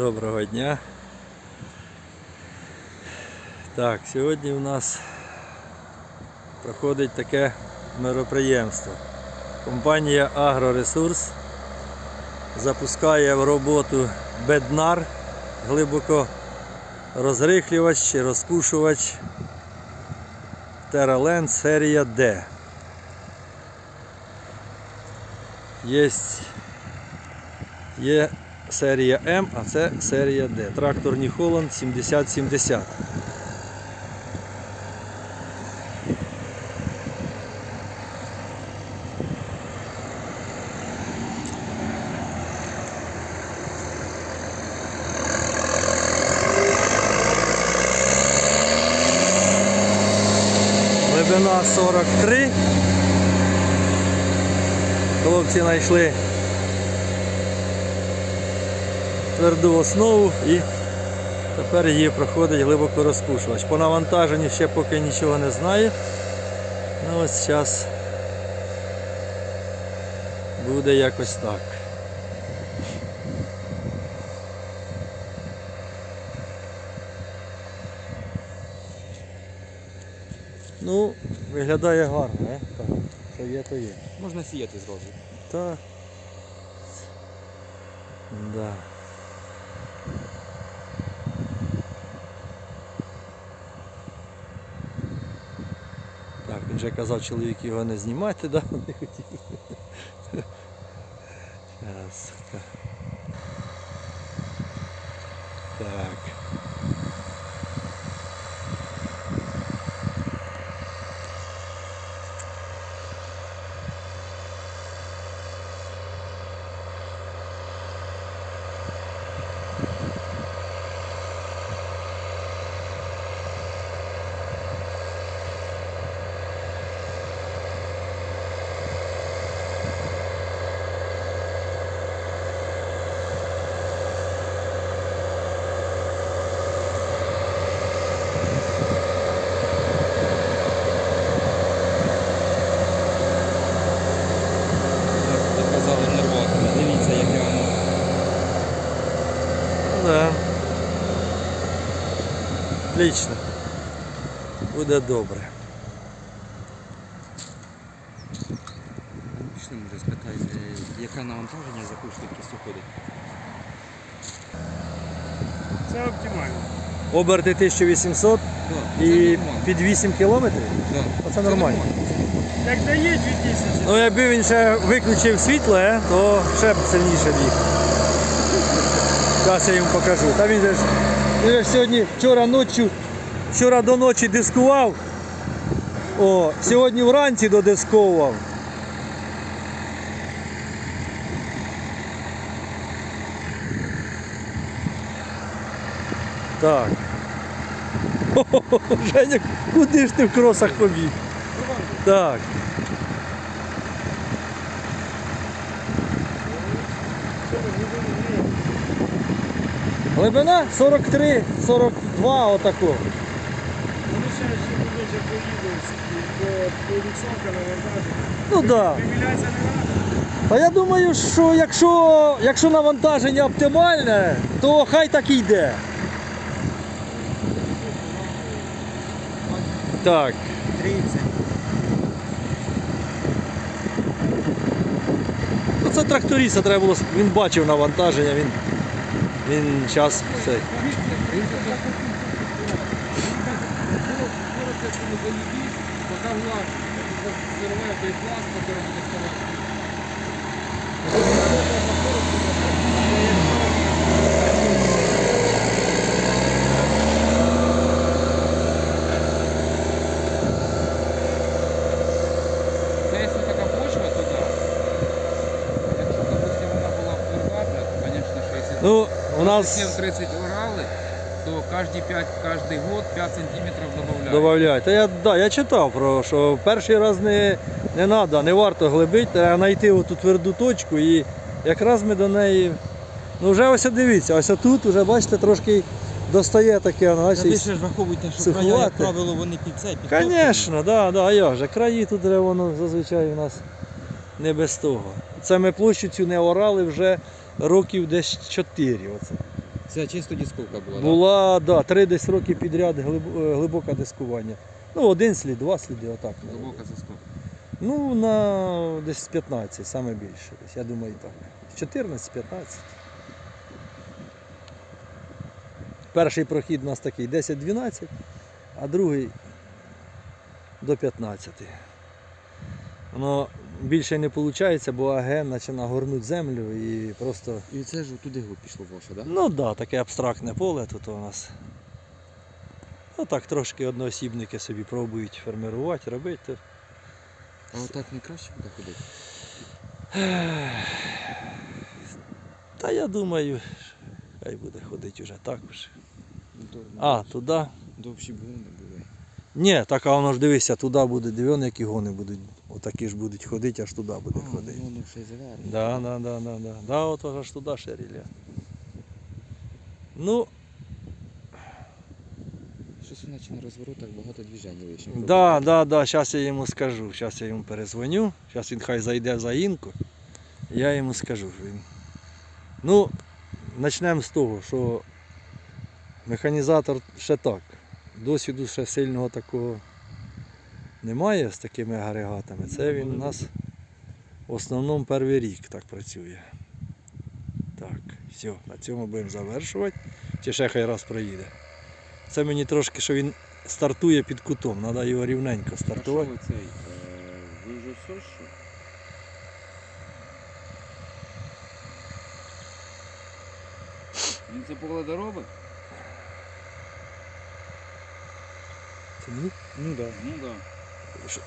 Доброго дня. Так, сьогодні у нас проходить таке мероприємство. Компанія Агроресурс запускає в роботу беднар, глибоко розрихлювач чи розпушувач Terraland серія D. Є серія М, а це серія D. Трактор Holland 7070. Глибина 43. Хлопці знайшли тверду основу і тепер її проходить глибоко розпушувач. По навантаженню ще поки нічого не знаю. Ну ось зараз буде якось так. Ну, виглядає гарно, е? Так, що є, то є. Можна сіяти зразу. Так. Да. Так, він же казав чоловік його не знімати, да? Не хотів. Так. Ви казали нервати. Дивіться, яке воно. Да. Отлично. Буде добре. Пішли, може, спитайте, яке навантаження за яку швидкість ходить. Це оптимально. Оберти 1800 Да, і нормально. під 8 кілометрів. Да. Оце нормально. Як дає 2000. Ну якби він ще виключив світло, е, то ще б сильніше біг. Зараз я йому покажу. Та він же ж, він сьогодні вчора ночі, вчора до ночі дискував. О, сьогодні вранці додисковував. Так. Хо-хо-хо, Женя, куди ж ти в кросах побіг? Так. Глибина 43, 42 отако. Вони ще ще ще поїдуть по, навантаження. Ну так. Да. Вимілятися не треба. А я думаю, що якщо, якщо навантаження оптимальне, то хай так і йде. Так. 30. Ну це тракториста треба було, він бачив навантаження, він, він зараз все. Пока влад сырвает той пласт, который мы нас 7-30 орали, то кожні 5, кожний год 5 сантиметрів додають. додають. Та я, да, я читав про що перший раз не, не треба, не варто глибити, треба знайти оту тверду точку і якраз ми до неї. Ну вже ось дивіться, ось тут вже бачите трошки достає таке, ну, і ще ж враховуйте, що суховате. края, як правило, вони під це, під Звісно, да, да, а як же, краї тут воно зазвичай у нас не без того. Це ми площу цю не орали вже років десь 4. Оце. Це чисто дисковка була, Була, да, три десь роки підряд е, глибоке дискування. Ну, один слід, два сліди, отак. Глибока дисковка. Ну, на десь 15, саме більше. Десь, я думаю, так. 14-15. Перший прохід у нас такий 10-12, а другий до 15. Воно більше не виходить, бо аген починає горнути землю і просто. І це ж туди пішло ваше, так? Да? Ну так, да, таке абстрактне поле тут у нас. Ну так, трошки одноосібники собі пробують формувати, робити. А отак не краще буде ходити? Та я думаю, хай буде ходити вже також. Ну, то, А, туди. Довші б не були. Ні, так а воно ж дивися, туди буде, диви, які гони будуть. Отакі ж будуть ходити, аж туди буде А, ходити. воно ще й заверне. Да, да, да, да, да. Да, от аж туди ще ріля. Ну, Щось наче на розворотах багато движень лишнього. да, да, да, зараз я йому скажу. Зараз я йому перезвоню. Зараз він хай зайде за інку. Я йому скажу. що Він... Ну, почнемо з того, що механізатор ще так. Досвіду ще сильного такого немає з такими агрегатами. Це він у нас в основному перший рік так працює. Так, все, на цьому будемо завершувати. Чи ще хай раз проїде. Це мені трошки, що він стартує під кутом, треба його рівненько А що стартувати. ви цей? е, Ви вже? Він це погляда робить? Це мені? Ну так. Ну так. Що-